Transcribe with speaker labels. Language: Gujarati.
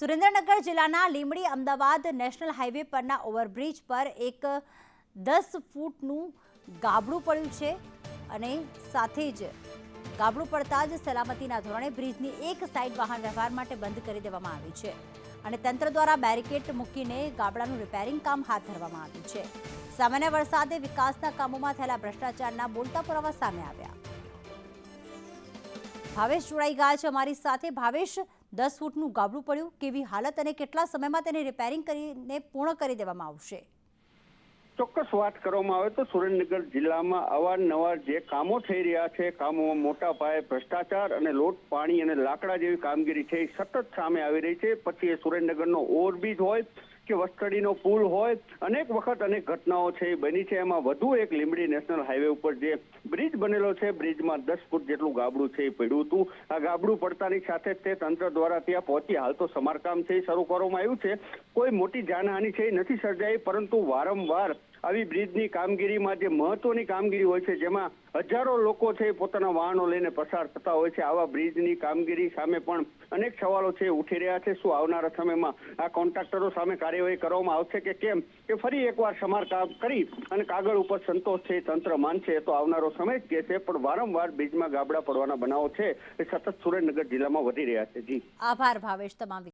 Speaker 1: સુરેન્દ્રનગર જિલ્લાના લીમડી અમદાવાદ નેશનલ હાઈવે પરના ઓવરબ્રિજ પર એક દસ ફૂટનું ગાબડું પડ્યું છે અને સાથે જ ગાબડું પડતા જ સલામતીના ધોરણે બ્રિજની એક સાઈડ વાહન વ્યવહાર માટે બંધ કરી દેવામાં આવી છે અને તંત્ર દ્વારા બેરિકેડ મૂકીને ગાબડાનું રિપેરિંગ કામ હાથ ધરવામાં આવ્યું છે. સામાન્ય વરસાદે વિકાસના કામોમાં થયેલા ભ્રષ્ટાચારના બોલતા પુરાવા સામે આવ્યા. ભાવેશ જોડાઈ ગયા છે અમારી સાથે. ભાવેશ, દસ ફૂટનું ગાબડું પડ્યું. કેવી હાલત અને કેટલા સમયમાં તેને રિપેરિંગ કરીને પૂર્ણ કરી દેવામાં આવશે?
Speaker 2: ચોક્કસ વાત કરવામાં આવે તો સુરેન્દ્રનગર જિલ્લામાં અવારનવાર જે કામો થઈ રહ્યા છે, કામોમાં મોટા પાયે ભ્રષ્ટાચાર અને લોટ, પાણી અને લાકડા જેવી કામગીરી છે, એ સતત સામે આવી રહી છે. પછી એ સુરેન્દ્રનગરનો ઓવરબ્રિજ હોય કે વસ્તડીનો પુલ હોય, અનેક વખત અનેક ઘટનાઓ છે, એ બની છે. એમાં વધુ એક લીંબડી નેશનલ હાઈવે ઉપર જે બ્રિજ બનેલો છે, બ્રિજમાં દસ ફૂટ જેટલું ગાબડું છે, એ પડ્યું હતું. આ ગાબડું પડતાની સાથે જ તે તંત્ર દ્વારા ત્યાં પહોંચી હાલ તો સમારકામ છે, એ શરૂ કરવામાં આવ્યું છે. કોઈ મોટી જાનહાનિ છે એ નથી સર્જાઈ, પરંતુ વારંવાર આવી બ્રિજની કામગીરીમાં જે મહત્વની કામગીરી હોય છે, જેમાં હજારો લોકો છે પોતાના વાહનો લઈને પસાર થતા હોય છે. આવા બ્રિજની કામગીરી સામે પણ અનેક સવાલો છે ઉઠી રહ્યા છે. શું આવનારા સમયમાં આ કોન્ટ્રાક્ટરો સામે કાર્યવાહી કરવામાં આવશે કે કેમ? કે ફરી એકવાર સમારકામ કરી અને કાગળ ઉપર સંતોષ છે તંત્ર માનશે. તો આવનારો સમય જ કહેશે, પણ વારંવાર બ્રિજમાં ગાબડા પડવાના બનાવો છે. એ સતત સુરેન્દ્રનગર જિલ્લામાં વધી રહ્યા છે. જી.
Speaker 1: આભાર ભાવેશ તમામ